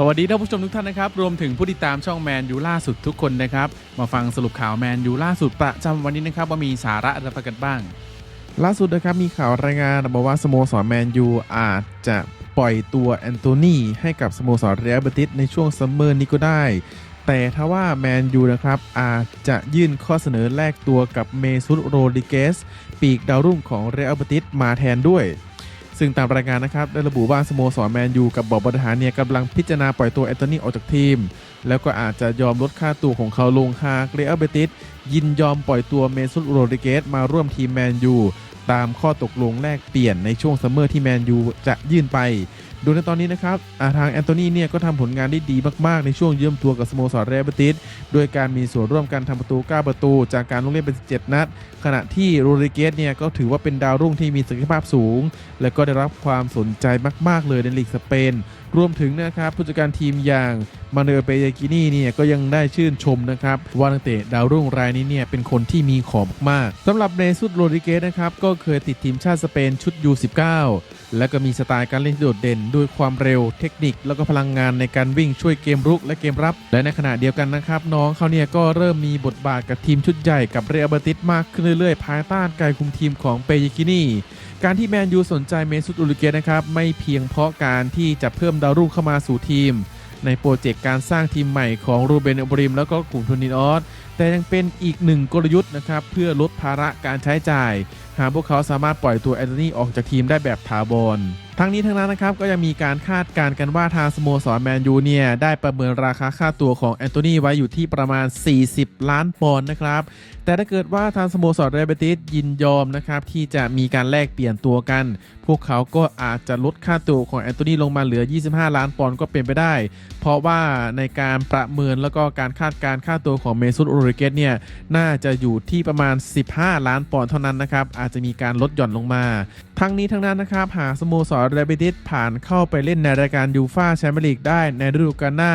สวัสดีท่านผู้ชมทุกท่านนะครับ รวมถึงผู้ติดตามช่องแมนยูล่าสุดทุกคนนะครับ มาฟังสรุปข่าวแมนยูล่าสุดประจำวันนี้นะครับ ว่ามีสาระอะไรกันบ้าง ล่าสุดนะครับมีข่าวรายงานบอกว่าสโมสรแมนยูอาจจะปล่อยตัวแอนโทนีให้กับสโมสรเรอัลเบติสในช่วงซัมเมอร์นี้ก็ได้ แต่ถ้าว่าแมนยูนะครับอาจจะยื่นข้อเสนอแลกตัวกับเมซุตโรดิเกสปีกดาวรุ่งของเรอัลเบติสมาแทนด้วย ซึ่งตามรายงานนะครับได้ระบุว่าสโมสรแมนยูกับบอร์ดบริหารเนี่ยกำลังพิจารณาปล่อยตัวแอนโทนีออกจากทีม แล้วก็อาจจะยอมลดค่าตัวของเขาลงหากเรอัลเบติสยินยอมปล่อยตัวเมซุตโรดิเกสมาร่วมทีมแมนยูตามข้อตกลงแลกเปลี่ยนในช่วงซัมเมอร์ที่แมนยูจะยื่นไป โดยในตอนนี้นะครับาทางแอนโทนีเนี่ยก็ทำผลงานได้ดีมากๆ ในช่วงเยืมตัวกับสโมสรเรอัลเบติสโดยการมีส่วนร่วมการทำประตู 9 ประตู จากการลงเล่นเป็น 17 นัด ขณะที่โรดริเกสเนี่ยก็ถือว่าเป็นดาวรุ่งที่มีศักยภาพสูง และก็ได้รับความสนใจมาก ๆ เลยในลีกสเปนรวมถึงนะครับผู้จัดการทีมอย่างมาเนอเปเยกินีเนี่ยก็ยังได้ชื่นชมนะครับว่านักเตะดาวรุ่งรายนี้เนี่ยเป็นคนที่มีของมากๆสำหรับเนซุดโรดิเกสนะครับก็เคยติดทีมชาติสเปนชุด U19 และก็มีสไตล์การเล่นที่โดดเด่น ด้วยความเร็วเทคนิค แล้วก็พลังงานในการวิ่งช่วยเกมรุกและเกมรับ และในขณะเดียวกันนะครับ น้องเขาเนี่ยก็เริ่มมีบทบาทกับทีมชุดใหญ่กับเรอัลเบติสมากขึ้นเรื่อยๆ ภายใต้การคุมทีมของเปเยกินี่ การที่แมนยูสนใจเมซุตอุลเกสนะครับไม่เพียงเพราะการที่จะเพิ่มดาวรุ่งเข้ามาสู่ทีม ในโปรเจกต์การสร้างทีมใหม่ของรูเบนอบริม แล้วก็กลุ่มทุนนินออสแต่ยังเป็นอีกหนึ่งกลยุทธ์นะครับเพื่อลดภาระการใช้จ่าย หากพวกเขาสามารถปล่อยตัวแอนโทนีออกจากทีมได้แบบถาวร ทั้งนี้ทั้งนั้นนะครับก็ยังมีการคาดการณ์กันว่าทางสโมสรแมนยูเนี่ยได้ประเมินราคาค่าตัวของแอนโทนีไว้อยู่ที่ประมาณ 40 ล้านปอนด์นะครับ แต่ถ้าเกิดว่าทางสโมสรเรเบติสยินยอมนะครับที่จะมีการแลกเปลี่ยนตัวกัน พวกเขาก็อาจจะลดค่าตัวของแอนโทนีลงมาเหลือ 25 ล้านปอนด์ก็เป็นไปได้ เพราะว่าในการประเมินแล้วก็การคาดการณ์ค่าตัวของเมซุตโอริเกสเนี่ยน่าจะอยู่ที่ประมาณ 15 ล้านปอนด์เท่านั้นนะครับอาจจะมีการลดหย่อนลงมา ทั้งนี้ทั้งนั้นนะครับ หากสโมสรเรเบติสผ่านเข้าไปเล่นในรายการยูฟาแชมเปี้ยนลีกได้ในฤดูกาลหน้า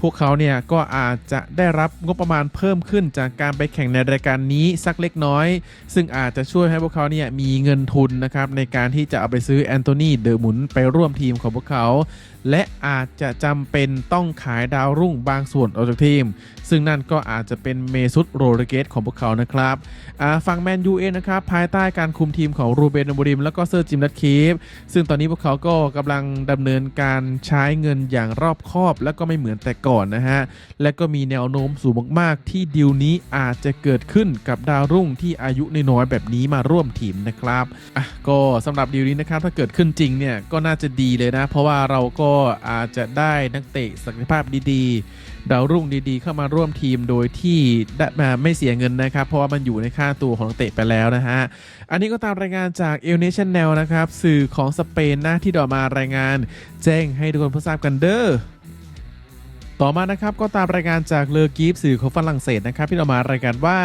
พวกเขาเนี่ยก็อาจจะได้รับงบประมาณเพิ่มขึ้นจากการไปแข่งในรายการนี้สักเล็กน้อย ซึ่งอาจจะช่วยให้พวกเขาเนี่ยมีเงินทุนนะครับในการที่จะเอาไปซื้อแอนโทนีเดอร์หมุนไปร่วมทีมของพวกเขา และอาจจะจำเป็นต้องขายดาวรุ่งบางส่วนออกจากทีม ซึ่งนั่นก็อาจจะเป็นเมซุตโรดริเกสของพวกเขานะครับฝั่งแมนยูเองนะครับ ภายใต้การคุมทีมของรูเบนอมริม แล้วก็เซอร์จิมดัตคีฟซึ่งตอนนี้พวกเขาก็กำลังดำเนินการใช้เงินอย่างรอบคอบ และก็ไม่เหมือนแต่ก่อนนะฮะ และก็มีแนวโน้มสูงมากๆ ที่ดีลนี้อาจจะเกิดขึ้นกับดาวรุ่งที่อายุน้อยๆแบบนี้มาร่วมทีมนะครับอะก็สำหรับดีลนี้นะครับถ้าเกิดขึ้นจริงเนี่ยก็น่าจะดีเลยนะ เพราะว่าเราก็อาจจะได้นักเตะศักยภาพดีๆ ดาวรุ่งดีๆ เข้ามาร่วมทีมโดยที่ไม่เสียเงินนะครับ เพราะว่ามันอยู่ในค่าตัวของนักเตะไปแล้วนะฮะ อันนี้ก็ตามรายงานจากเอลเนชั่นแนลนะครับ สื่อของสเปนนะที่ดอมารายงาน แจ้งให้ทุกคนเพื่อทราบกันเด้อ ต่อมานะครับก็ตามรายงานจากเลอกีฟสื่อของฝรั่งเศสนะครับที่เรามารายงานว่า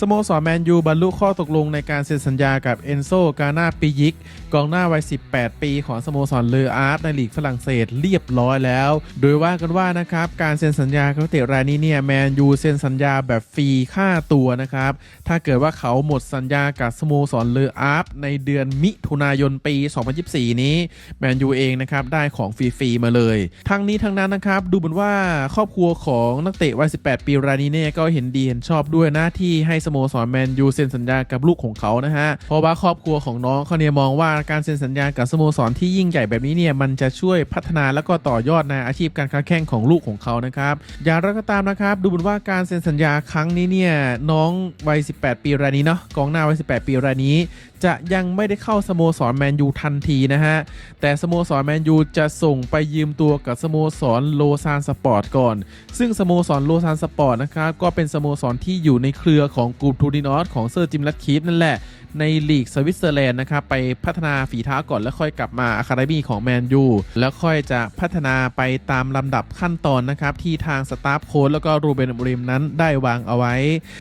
สโมสรแมนยูบรรลุข้อตกลงในการเซ็นสัญญากับเอนโซกา n าปิยิกกองหน้าวัย 18 ปีของสโมสรเลออาร์ตในลีกฝรั่งเศสเรียบร้อยแล้ว โดยว่ากันว่านะครับการเซ็นสัญญากับเตะรายนี้เนี่ยแมนยูเซ็นสัญญาแบบฟรีค่าตัวนะครับถ้าเกิดว่าเขาหมดสัญญากับสโมสรเลออาร์ตในเดือนมิถุนายนปี 2024 นี้แมนยูเองนะครับได้ของฟรีๆมาเลย ทั้งนี้ทั้งนั้นนะครับดูเหมือนว่าครอบครัวของนักเตะวัย 18 ปีรายนี้เนี่ยก็เห็นดีเห็นชอบด้วยหน้าที่ให้สโมสรแมนยูเซ็นสัญญากับลูกของเขานะฮะ เพราะว่าครอบครัวของน้องเขาเนี่ยมองว่าการเซ็นสัญญากับสโมสรที่ยิ่งใหญ่แบบนี้เนี่ยมันจะช่วยพัฒนาแล้วก็ต่อยอดในอาชีพการค้าแข่งของลูกของเขานะครับอย่างไรก็ตามนะครับ ดูเหมือนว่าการเซ็นสัญญาครั้งนี้เนี่ยน้องวัย 18 ปีรายนี้เนาะกองหน้าวัย 18 ปีรายนี้จะยังไม่ได้เข้าสโมสรแมนยูทันทีนะฮะ แต่สโมสรแมนยูจะส่งไปยืมตัวกับสโมสรโลซานสปอร์ตก่อน ซึ่งสโมสรโลซานสปอร์ตนะครับ ก็เป็นสโมสรที่อยู่ในเครือของกลุ่มทูดินอสของเซอร์จิมลัดคีฟนั่นแหละในลีกสวิตเซอร์แลนด์นะครับ ไปพัฒนาฝีเท้าก่อนแล้วค่อยกลับมาอะคาเดมี่ของแมนยูแล้วค่อยจะพัฒนาไปตามลำดับขั้นตอนนะครับ ที่ทางสตาฟโค้ชแล้วก็รูเบนอมริมนั้นได้วางเอาไว้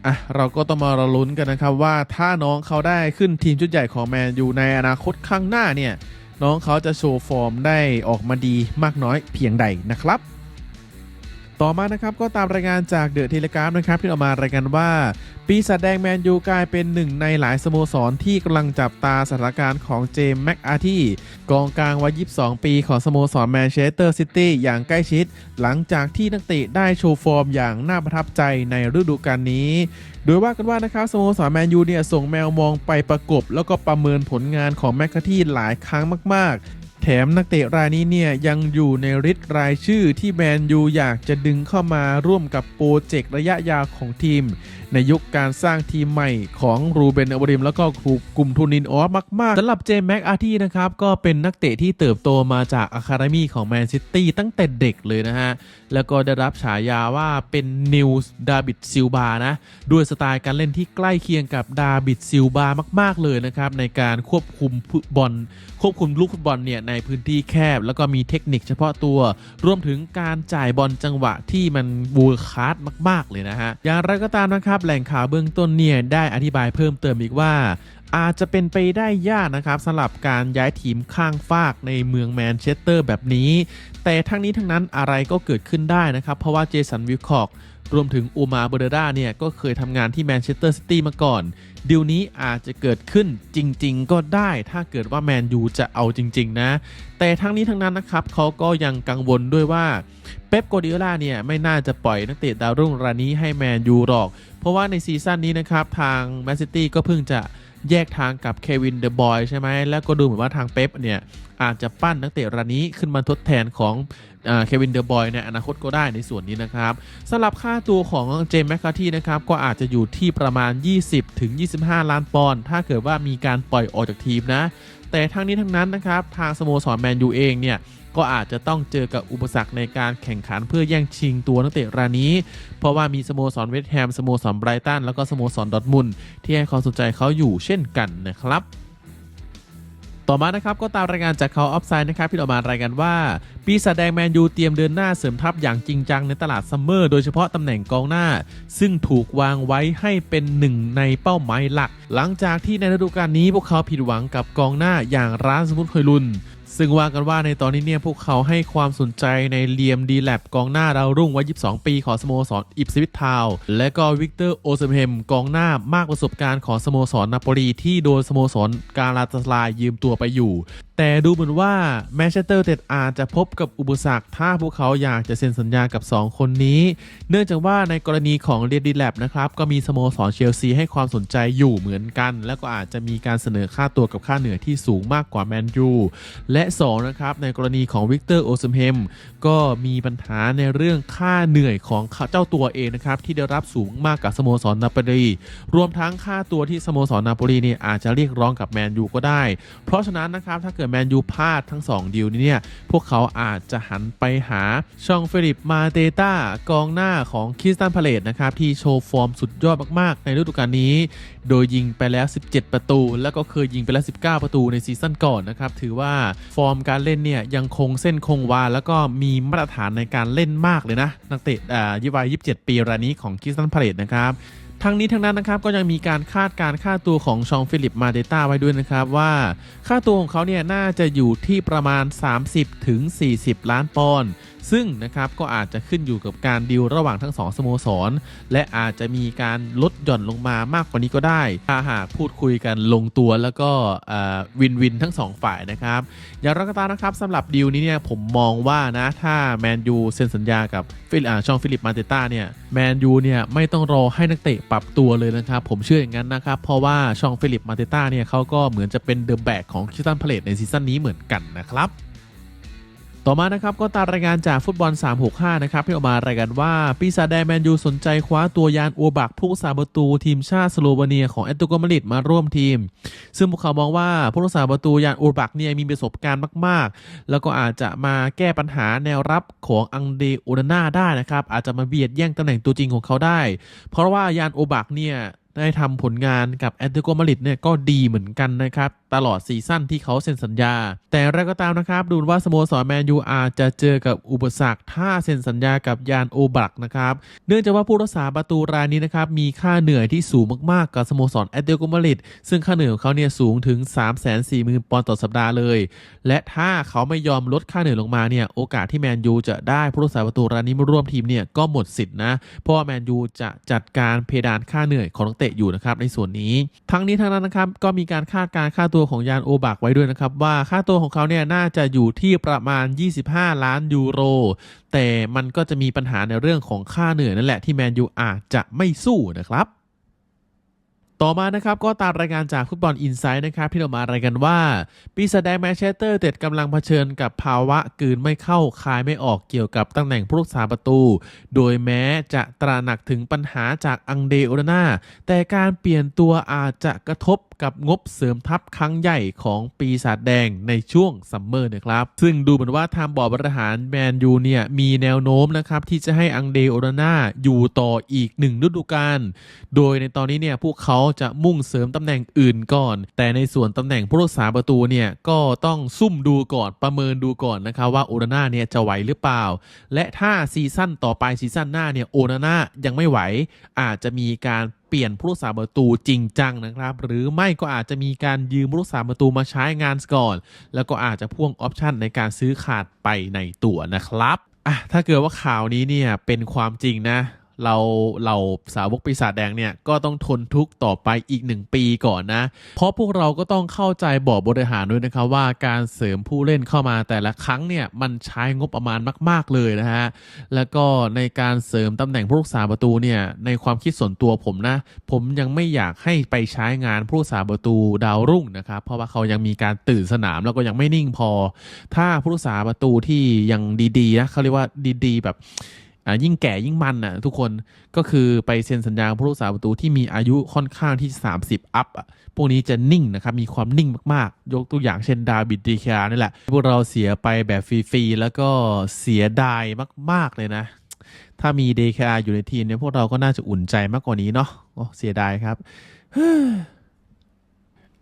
อะเราก็ต้องมารอลุ้นกันนะครับว่าถ้าน้องเขาได้ขึ้นทีมชุดใหญ่ของแมนยูในอนาคตข้างหน้าเนี่ยน้องเขาจะโชว์ฟอร์มได้ออกมาดีมากน้อยเพียงใดนะครับ ต่อมานะครับก็ตามรายงานจากเดอะเทเลกราฟนะครับที่ออกมารายงานว่า ปีศาจแดงแมนยูกลายเป็นหนึ่งในหลายสโมสรที่กำลังจับตาสถานการณ์ของเจมส์แม็กอาร์ที่กองกลางวัย 22 ปีของสโมสรแมนเชสเตอร์ซิตี้อย่างใกล้ชิด หลังจากที่นักเตะได้โชว์ฟอร์มอย่างน่าประทับใจในฤดูกาลนี้ โดยว่ากันว่านะครับสโมสรแมนยูเนี่ยส่งแมวมองไปประกบ แล้วก็ประเมินผลงานของแมคคาร์ที่หลายครั้งมากๆ แถมนักเตะรายนี้เนี่ยยังอยู่ในริดรายชื่อที่แมนยูอยากจะดึงเข้ามาร่วมกับโปรเจกต์ระยะยาวของทีมในยุคการสร้างทีมใหม่ของรูเบนอวริมแล้วก็กลุ่มทุนินออฟมากๆสำหรับเจมส์แม็กอาร์ทีนะครับ ก็เป็นนักเตะที่เติบโตมาจากอะคาเดมีของแมนซิตี้ตั้งแต่เด็กเลยนะฮะ แล้วก็ได้รับฉายาว่าเป็นนิวส์ดาบิดซิลบานะ ด้วยสไตล์การเล่นที่ใกล้เคียงกับดาบิดซิลบามาก ๆ เลยนะครับ ในการควบคุมฟุตบอลควบคุมลูกฟุตบอลเนี่ยในพื้นที่แคบ แล้วก็มีเทคนิคเฉพาะตัว รวมถึงการจ่ายบอลจังหวะที่มันบูคาร์ดมาก ๆ เลยนะฮะอย่างไรก็ตามนะครับแหล่งข่าวเบื้องต้นเนี่ยได้อธิบายเพิ่มเติมอีกว่า อาจจะเป็นไปได้ยากนะครับสำหรับการย้ายทีมข้างฟากในเมืองแมนเชสเตอร์แบบนี้ แต่ทั้งนี้ทั้งนั้นอะไรก็เกิดขึ้นได้นะครับ เพราะว่าเจสันวิลคอกรวมถึงอูมาเบอร์ดาเนี่ยก็เคยทำงานที่แมนเชสเตอร์ซิตี้มาก่อนดีลนี้อาจจะเกิดขึ้นจริง ๆ ก็ได้ถ้าเกิดว่าแมนยูจะเอาจริง ๆ นะ แต่ทั้งนี้ทั้งนั้นนะครับเขาก็ยังกังวลด้วยว่า ป๊ปโกดิโอลาเนี่ยไม่น่าจะปล่อยนักเตะดาวรุ่งรายนี้ให้แมนยูหรอก เพราะว่าในซีซั่นนี้นะครับทางแมนซิตี้ก็เพิ่งจะแยกทางกับเควินเดอะบอยใช่ไหม แล้วก็ดูเหมือนว่าทางเป๊ปเนี่ย อาจจะปั้นนักเตะรายนี้ขึ้นมาทดแทนของเควินเดอะบอยในอนาคตก็ได้ในส่วนนี้นะครับสำหรับค่าตัวของเจมส์แมคคาที่นะครับ ก็อาจจะอยู่ที่ประมาณ 20ถึง25ล้านปอนด์ถ้าเกิดว่ามีการปล่อยออกจากทีมนะ แต่ทั้งนี้ทั้งนั้นนะครับ ทางสโมสรแมนยูเองเนี่ย ก็อาจจะต้องเจอกับอุปสรรคในการแข่งขันเพื่อแย่งชิงตัวนักเตะรายนี้ เพราะว่ามีสโมสรเวสต์แฮมสโมสรไบรตันแล้วก็สโมสรดอทมุนที่ให้ความสนใจเขาอยู่เช่นกันนะครับต่อมานะครับก็ตามรายงานจากเขาออฟไซด์นะครับที่ออกมารายงานว่า ปีศาจแดงแมนยูเตรียมเดินหน้าเสริมทัพอย่างจริงจังในตลาดซัมเมอร์โดยเฉพาะตำแหน่งกองหน้า ซึ่งถูกวางไว้ให้เป็นหนึ่งในเป้าหมายหลัก หลังจากที่ในฤดูกาลนี้พวกเขาผิดหวังกับกองหน้าอย่างร้านสมุทรคยลุน ซึ่งว่ากันว่าในตอนนี้เนี่ยพวกเขาให้ความสนใจในเลียมดีแลบกองหน้าดาวรุ่งวัย 22 ปีของสโมสรอิปสวิตทาวและก็วิกเตอร์โอเซมเฮมกองหน้ามากประสบการณ์ของสโมสรนาโปลีที่โดนสโมสรกาลาตาสลายยืมตัวไปอยู่แต่ดูเหมือนว่าแมนเชสเตอร์เต็ดอาจจะพบกับอุปสรรคถ้าพวกเขาอยากจะเซ็นสัญญากับ 2 คนนี้ เนื่องจากว่าในกรณีของเรียดีแลบนะครับ ก็มีสโมสรเชลซีให้ความสนใจอยู่เหมือนกัน แล้วก็อาจจะมีการเสนอค่าตัวกับค่าเหนื่อยที่สูงมากกว่าแมนยูและ 2 นะครับ ในกรณีของวิกเตอร์โอซมเฮมก็มีปัญหาในเรื่องค่าเหนื่อยของเจ้าตัวเองนะครับที่ได้รับสูงมากกับสโมสรนาโปลีรวมทั้งค่าตัวที่สโมสรนาโปลีเนี่ยอาจจะเรียกร้องกับแมนยูก็ได้ เพราะฉะนั้นนะครับถ้าเกิดแมนยูพลาดทั้ง 2ดีลนี้เนี่ย พวกเขาอาจจะหันไปหาช่องเฟลิปมาเตต้ากองหน้าของคริสตันพาเลตนะครับ ที่โชว์ฟอร์มสุดยอดมาก ๆ ในฤดูกาลนี้ โดยยิงไปแล้ว 17 ประตู แล้วก็เคยยิงไปแล้ว 19 ประตูในซีซั่นก่อนนะครับ ถือว่าฟอร์มการเล่นเนี่ยยังคงเส้นคงวา แล้วก็มีมาตรฐานในการเล่นมากเลยนะนักเตะอ่ายี่วัย27 ปีรายนี้ของคริสตันพาเลตนะครับ ทั้งนี้ทั้งนั้นนะครับก็ยังมีการคาดการค่าตัวของชองฟิลิปมาเดต้าไว้ด้วยนะครับว่า ค่าตัวของเขาเนี่ยน่าจะอยู่ที่ประมาณ 30ถึง40 ล้านปอนด์ ซึ่งนะครับก็อาจจะขึ้นอยู่กับการดีลระหว่างทั้งสองสโมสร และอาจจะมีการลดหย่อนลงมามากกว่านี้ก็ได้ ถ้าหากพูดคุยกันลงตัวแล้วก็วินวินทั้งสองฝ่ายนะครับ อย่างไรก็ตามนะครับสำหรับดีลนี้เนี่ยผมมองว่านะถ้าแมนยูเซ็นสัญญากับฟิลช่องฟิลิปมาเตต้าเนี่ยแมนยูเนี่ยไม่ต้องรอให้นักเตะปรับตัวเลยนะครับ ผมเชื่ออย่างนั้นนะครับ เพราะว่าช่องฟิลิปมาเตต้าเนี่ยเขาก็เหมือนจะเป็นเดอะแบกของคิสตันพาเลตในซีซั่นนี้เหมือนกันนะครับ ต่อมานะครับก็ตามรายงานจากฟุตบอล 365 นะครับที่ออกมารายงานว่าปีศาจแดงแมนยูสนใจคว้าตัวยานอัวบักผู้รักษาประตูทีมชาติสโลวาเนียของแอตโตโกมาริดมาร่วมทีม ซึ่งพวกเขามองว่าผู้รักษาประตูยานอัวบักเนี่ยมีประสบการณ์มาก ๆ แล้วก็อาจจะมาแก้ปัญหาแนวรับของอังเดโอนาน่าได้นะครับอาจจะมาเบียดแย่งตำแหน่งตัวจริงของเขาได้ เพราะว่ายานโอบักเนี่ย ได้ทำผลงานกับแอตเลติโกมาดริดเนี่ยก็ดีเหมือนกันนะครับ ตลอดซีซั่นที่เขาเซ็นสัญญา แต่ไรก็ตามนะครับ ดูว่าสโมสรแมนยูอาจจะเจอกับอุปสรรคถ้าเซ็นสัญญากับยานโอบักนะครับ เนื่องจากว่าผู้รักษาประตูรายนี้นะครับ มีค่าเหนื่อยที่สูงมากๆกับสโมสรแอตเลติโกมาดริดซึ่งค่าเหนื่อยของเขาเนี่ยสูงถึง 340,000ปอนด์ต่อสัปดาห์เลย และถ้าเขาไม่ยอมลดค่าเหนื่อยลงมาเนี่ยโอกาสที่แมนยูจะได้ผู้รักษาประตูรายนี้มาร่วมทีมเนี่ยก็หมดสิทธินะเพราะว่าแมนยูจะจัดการเพดานค่าเหนื่อยของนักเตะอยู่นะครับในส่วนนี้ ทั้งนี้ทั้งนั้นนะครับก็มีการคาดการค่าตัวของยานโอบากไว้ด้วยนะครับว่าค่าตัวของเขาเนี่ยน่าจะอยู่ที่ประมาณ 25 ล้านยูโร แต่มันก็จะมีปัญหาในเรื่องของค่าเหนื่อยนั่นแหละที่แมนยูอาจจะไม่สู้นะครับ ต่อมานะครับก็ตามรายงานจากฟุตบอลอินไซด์นะครับที่เรามารายกันว่า ปีศาจแดงแมนเชสเตอร์เต็ดกำลังเผชิญกับภาวะกืนไม่เข้าคายไม่ออกเกี่ยวกับตำแหน่งผู้รักษาประตู โดยแม้จะตระหนักถึงปัญหาจากอังเดโอนาน่าแต่การเปลี่ยนตัวอาจจะกระทบกับงบเสริมทัพครั้งใหญ่ของปีศาจแดงในช่วงซัมเมอร์นะครับ ซึ่งดูเหมือนว่าทางบอร์ดบริหารแมนยูเนี่ยมีแนวโน้มนะครับที่จะให้อังเดโอนาน่าอยู่ต่ออีกหนึ่งฤดูกาล โดยในตอนนี้เนี่ยพวกเขาจะมุ่งเสริมตำแหน่งอื่นก่อน แต่ในส่วนตำแหน่งผู้รักษาประตูเนี่ยก็ต้องซุ่มดูก่อนประเมินดูก่อนนะครับว่าโอนาน่าเนี่ยจะไหวหรือเปล่า และถ้าซีซั่นต่อไปซีซั่นหน้าเนี่ยโอนาน่ายังไม่ไหวอาจจะมีการ ปลี่ยนผู้รักษาประตูจริงจังนะครับ หรือไม่ก็อาจจะมีการยืมผู้รักษาประตูมาใช้งานก่อน แล้วก็อาจจะพ่วงออปชันในการซื้อขาดไปในตัวนะครับอะถ้าเกิดว่าข่าวนี้เนี่ยเป็นความจริงนะ เราเราสาวกปีศาจแดงเนี่ยก็ต้องทนทุกข์ต่อไปอีกหนึ่งปีก่อนนะ เพราะพวกเราก็ต้องเข้าใจบอร์ดบริหารด้วยนะครับว่าการเสริมผู้เล่นเข้ามาแต่ละครั้งเนี่ยมันใช้งบประมาณมาก ๆเลยนะฮะ แล้วก็ในการเสริมตำแหน่งผู้รักษาประตูเนี่ยในความคิดส่วนตัวผมนะ ผมยังไม่อยากให้ไปใช้งานผู้รักษาประตูดาวรุ่งนะครับเพราะว่าเขายังมีการตื่นสนามแล้วก็ยังไม่นิ่งพอ ถ้าผู้รักษาประตูที่ยังดีๆนะเขาเรียกว่าดีๆ แบบ อ่ายิ่งแก่ยิ่งมันอะทุกคนก็คือไปเซ็นสัญญาผู้รักษาประตูที่มีอายุค่อนข้างที่ 30 อัพอะพวกนี้จะนิ่งนะครับ มีความนิ่งมากๆ ยกตัวอย่างเช่นดาบิดดีคานี่แหละ พวกเราเสียไปแบบฟรีๆ แล้วก็เสียดายมากๆเลยนะ ถ้ามีเดคาอยู่ในทีมเนี่ยพวกเราก็น่าจะอุ่นใจมากกว่านี้เนาะโอ้เสียดายครับ